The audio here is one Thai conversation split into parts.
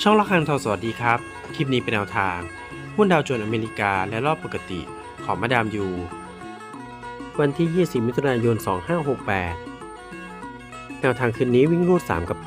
ช่องละครังทองสวัสดีครับ คลิปนี้เป็นแนวทาง หุ้นดาวโจนส์อเมริกาและรอบปกติของมาดามยู วันที่ 20 มิถุนายน 2568 แนวทางคืนนี้วิ่งรูด 3 กับ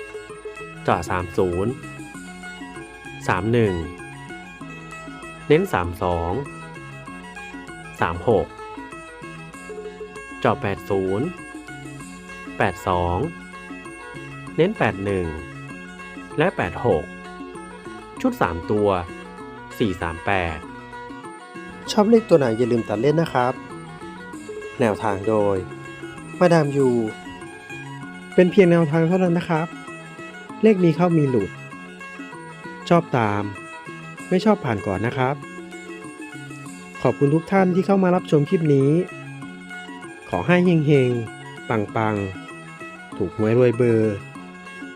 8เจาะ30 31 เน้น 32 36เจาะ80 82 เน้น 81 และ 86 ชุด 3 ตัว 438 ชอบเลขตัวไหนอย่าลืมตัดเล่นนะครับ แนวทางโดย มาดามยู เป็นเพียงแนวทางเท่านั้นนะครับ เลขมีเข้ามีหลุด ชอบตาม ไม่ชอบผ่านก่อนนะครับ ขอบคุณทุกท่านที่เข้ามารับชมคลิปนี้ ขอให้เฮงๆ ปังๆ ถูกหวยรวยเบอร์